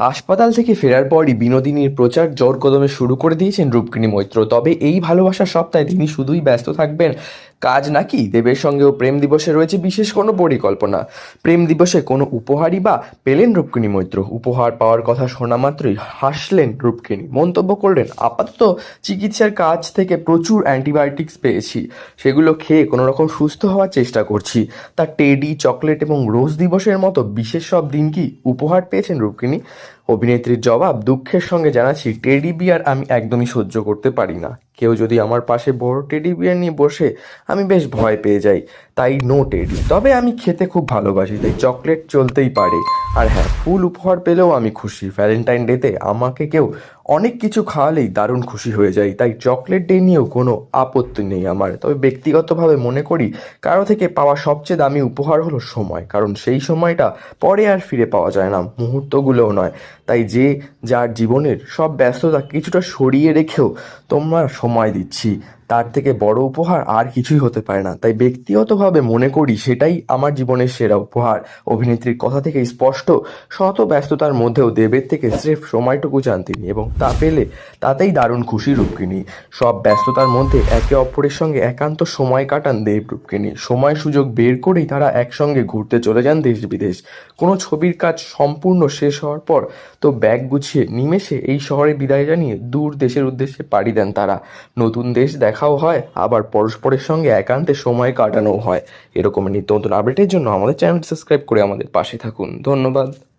হাসপাতাল থেকে ফেরার পরই বিনোদিনীর প্রচার জোর কদমে শুরু করে দিয়েছেন রূপকিনী মৈত্র। তবে এই ভালোবাসার সপ্তাহে তিনি শুধুই ব্যস্ত থাকবেন কাজ নাকি? দেবের সঙ্গেও প্রেম দিবসে রয়েছে বিশেষ কোনো পরিকল্পনা। প্রেম দিবসে কোনো উপহারই বা পেলেন রূপকিনী মৈত্র? উপহার পাওয়ার কথা শোনা মাত্রই হাসলেন রূপকিনী মন্তব্য করলেন, আপাতত চিকিৎসার কাজ থেকে প্রচুর অ্যান্টিবায়োটিক্স পেয়েছি। সেগুলো খেয়ে কোনো রকম সুস্থ হওয়ার চেষ্টা করছি। তা টেডি, চকলেট এবং রোজ দিবসের মতো বিশেষ সব দিন কি উপহার পেয়েছেন রূপকিনী অভিনেত্রীর জবাব দুঃখের সঙ্গে জানাচ্ছি, টেডি বিয়ার আমি একদমই সহ্য করতে পারি না। কেউ যদি আমার পাশে বড় টেডি বিয়ার নিয়ে বসে আমি বেশ ভয় পেয়ে যাই, তাই নো টেডি তবে আমি খেতে খুব ভালোবাসি, তাই চকলেট চলতেই পারে। আর হ্যাঁ ফুল উপহার পেলেও আমি খুশি। ভ্যালেন্টাইন ডেতে আমাকে কেউ অনেক কিছু খাওয়ালেই দারুণ খুশি হয়ে যাই, তাই চকলেট ডে নিয়েও কোনো আপত্তি নেই আমার। তবে ব্যক্তিগতভাবে মনে করি কারও থেকে পাওয়া সবচেয়ে দামি উপহার হলো সময়, কারণ সেই সময়টা পরে আর ফিরে পাওয়া যায় না, মুহূর্তগুলোও নয়। তাই যে যার জীবনের সব ব্যস্ততা কিছুটা সরিয়ে রেখেও তোমরা সময় দিচ্ছি, তার থেকে বড় উপহার আর কিছুই হতে পারে না। তাই ব্যক্তিগতভাবে মনে করি সেটাই আমার জীবনের সেরা উপহার। অভিনেত্রীর কথা থেকে স্পষ্ট, শত ব্যস্ততার মধ্যেও দেবের থেকে স্রেফ সময়টুকু চান তিনি এবং তা পেলে তাতেই দারুণ খুশি রূপকিনী। সব ব্যস্ততার মধ্যে একে অপরের সঙ্গে একান্ত সময় কাটান দেব রূপকিনী। সময় সুযোগ বের করেই তারা একসঙ্গে ঘুরতে চলে যান দেশ বিদেশ কোনো ছবির কাজ সম্পূর্ণ শেষ হওয়ার পর তো ব্যাগ গুছিয়ে নিমেষে এই শহরে বিদায় জানিয়ে দূর দেশের উদ্দেশ্যে পাড়ি দেন তারা। নতুন দেশ দেখাও হয়, আবার পরস্পরের সঙ্গে একান্তে সময় কাটানোও হয়। এরকম নিত্য নতুন আপডেটের জন্য আমাদের চ্যানেলটি সাবস্ক্রাইব করে আমাদের পাশে থাকুন। ধন্যবাদ।